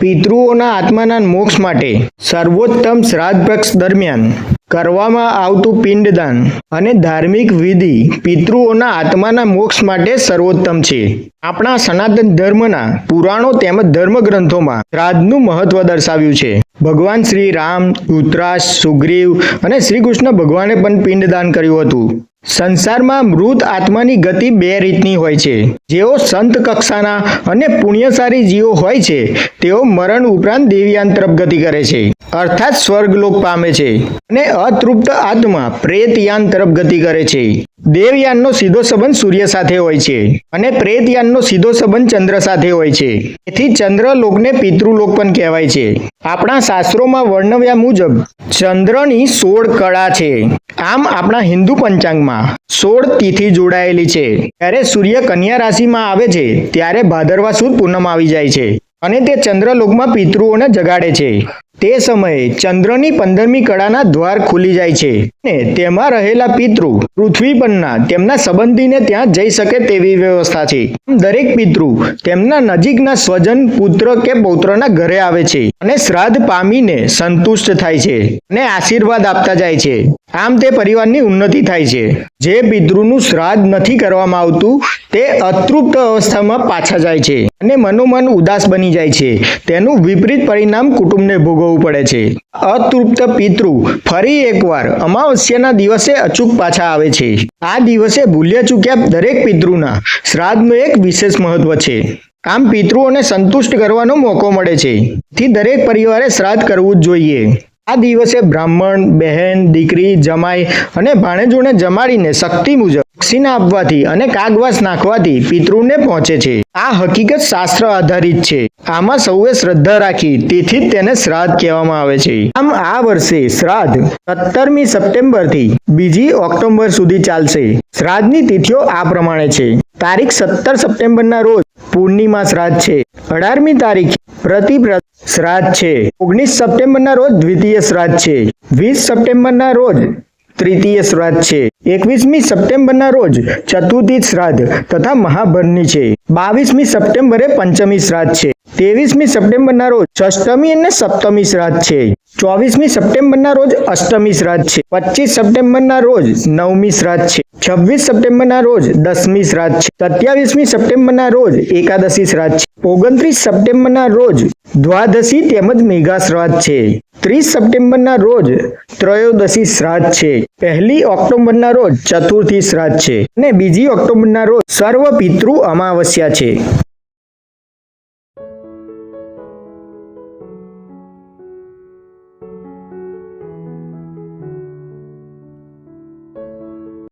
પિતૃઓના આત્માના મોક્ષ માટે સર્વોત્તમ શ્રાદ્ધ પક્ષ દરમિયાન. કરવામાં આવતું પિંડદાન અને ધાર્મિક વિધિ પિતૃઓના આત્માના મોક્ષ માટે સર્વોત્તમ છે. આપણા સનાતન ધર્મના પુરાણો તેમજ ધર્મગ્રંથોમાં શ્રાદ્ધનું મહત્વ દર્શાવ્યું છે. ભગવાન શ્રી રામ ધૃતરાજ સુગ્રીવ અને શ્રી કૃષ્ણ ભગવાને પણ પિંડદાન કર્યું હતું. સંસારમાં મૃત આત્માની ગતિ બે રીતની હોય છે. જેઓ સંત કક્ષાના અને પુણ્યશાળી જીવો હોય છે, તેઓ મરણ ઉપરાંત દેવયાન તરફ ગતિ કરે છે. અર્થાત સ્વર્ગલોક પામે છે અને અતૃપ્ત આત્મા પ્રેતયાન તરફ ગતિ કરે છે. દેવયાનનો સીધો સંબંધ સૂર્ય સાથે હોય છે અને પ્રેતયાનનો સીધો સંબંધ ચંદ્ર સાથે હોય છે. તેથી ચંદ્રલોકને પિતૃલોક પણ કહેવાય છે. આપણા શાસ્ત્રોમાં વર્ણવ્યા મુજબ, ચંદ્રની સોળ કળા છે. આમ આપણા હિન્દુ પંચાંગમાં સોળ તિથિ જોડાયેલી છે. ત્યારે સૂર્ય કન્યા રાશિમાં આવે છે, ત્યારે ભાદરવા સુદ પૂનમ આવી જાય છે. અને તે ચંદ્રલોકમાં પિતૃઓને જગાડે છે. તે સમયે ચંદ્રની પંદરમી કળાના દ્વાર ખુલી જાય છે અને તેમાં રહેલા પિતૃ પૃથ્વી પરના તેમના સંબંધીને ત્યાં જઈ શકે તેવી વ્યવસ્થા છે. દરેક પિતૃ તેમના નજીકના સ્વજન, પુત્ર કે પૌત્રના ઘરે આવે છે અને શ્રાદ્ધ પામીને સંતુષ્ટ થાય છે અને આશીર્વાદ આપતા જાય છે. આમ તે પરિવારની ઉન્નતિ થાય છે. જે પિતૃનું શ્રાદ્ધ નથી કરવામાં આવતું તે અતૃપ્ત અવસ્થામાં પાછા જાય છે અને મનોમન ઉદાસ બની જાય છે. તેનું વિપરીત પરિણામ કુટુંબને ભોગવવું પડે છે. અતૃપ્ત પિતૃ ફરી એકવાર અમાવસ્યાના દિવસે અચૂક પાછા આવે છે. આ દિવસે ભૂલ્યા ચૂક્યા દરેક પિતૃના શ્રાદ્ધનું એક વિશેષ મહત્વ છે. આમ પિતૃઓને સંતુષ્ટ કરવાનો મોકો મળે છે. થી દરેક પરિવારે શ્રાદ્ધ કરવું જ જોઈએ. આ દિવસે બ્રાહ્મણ, બહેન, દીકરી, જમાઈ અને ભાણેજોને જમાડીને શક્તિ મુજબ દક્ષિણા આપવાથી અને કાગવાસ નાખવાથી પિતૃને પહોંચે છે. આ હકીકત શાસ્ત્ર આધારિત છે. આમાં સૌએ શ્રદ્ધા રાખી તેથી જ તેને શ્રાદ્ધ કહેવામાં આવે છે. આમ આ વર્ષે શ્રાદ્ધ સત્તરમી સપ્ટેમ્બરથી બીજી ઓક્ટોબર સુધી ચાલશે. શ્રાદ્ધની તિથિઓ આ પ્રમાણે છે. તારીખ સત્તર સપ્ટેમ્બરના રોજ પૂર્ણિમા શ્રાદ્ધ છે. અઢારમી તારીખ પ્રતિપ્રત શ્રાદ્ધ છે. ઓગણીસ સપ્ટેમ્બરના રોજ દ્વિતીય શ્રાદ્ધ છે. વીસ સપ્ટેમ્બરના રોજ તૃતીય શ્રાદ્ધ છે. એકવીસમી સપ્ટેમ્બરના રોજ ચતુર્થી શ્રાદ્ધ તથા મહાભરની છે. બાવીસમી સપ્ટેમ્બરે પંચમી શ્રાદ્ધ છે. ત્રેવીસમી સપ્ટેમ્બરના રોજ ષષ્ટમી અને સપ્તમી શ્રાદ્ધ છે. ચોવીસમી સપ્ટેમ્બરના રોજ અષ્ટમી શ્રાદ્ધ છે. પચીસ સપ્ટેમ્બરના રોજ નવમી શ્રાદ્ધ છે. છવ્વીસ સપ્ટેમ્બરના રોજ દસમી શ્રાદ્ધ છે. સત્યાવીસમી સપ્ટેમ્બરના રોજ એકાદશી શ્રાદ્ધ છે. ઓગણત્રીસ સપ્ટેમ્બરના રોજ દ્વાદશી તેમજ મેઘા શ્રાદ્ધ છે. ત્રીસ સપ્ટેમ્બરના રોજ ત્રયોદશી શ્રાદ્ધ છે. પહેલી ઓક્ટોબરના રોજ ચતુર્થી શ્રાદ્ધ છે અને બીજી ઓક્ટોબરના રોજ સર્વ પિતૃ અમાવસ્યા છે.